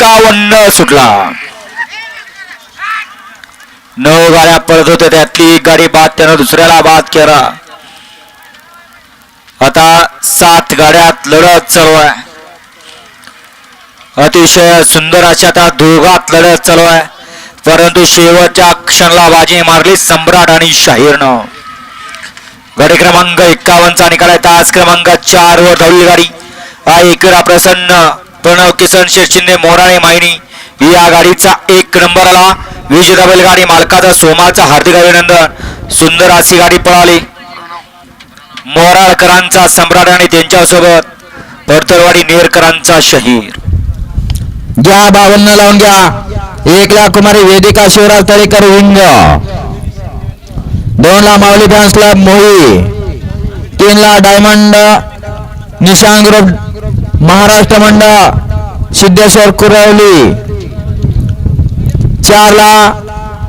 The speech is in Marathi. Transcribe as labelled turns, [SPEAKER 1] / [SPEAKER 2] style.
[SPEAKER 1] एक्कावन्न सुटला. नऊ गाड्या पळत होत्या त्यातली एक गाडी बाद त्यानं दुसऱ्याला बाद केला. आता सात गाड्यात लढत चालू आहे. अतिशय सुंदर अशा आता दोघात लढत चालू आहे. परंतु शेवटच्या क्षणाला बाजी मारली सम्राट आणि शाहीरनं. गाडी क्रमांक एक्कावन्नचा निकाल आहे. तास क्रमांक चार वर धावली गाडी. एकरा प्रसन्न. प्रणव किसन शेठ शिंदे मोराळे मायनी या गाडीचा एक नंबर आला. विजेता बैलगाडी मालकाचा सोमाचा हार्दिक अभिनंदन. सुंदर अशी गाडी पळाली. मोराळकरांचा सम्राट आणि त्यांच्यासोबत परतरवाडी नेरकरांचा शहीर.
[SPEAKER 2] घ्या बावन्न लावून घ्या. एक ला कुमारी वेदिका शिवराज तळेकर विंग. दोन ला माऊली फॅन्स क्लब मोही. तीन ला डायमंड निशांग ग्रुप महाराष्ट्र मंडळ सिद्धेश्वर कुरवली. चारला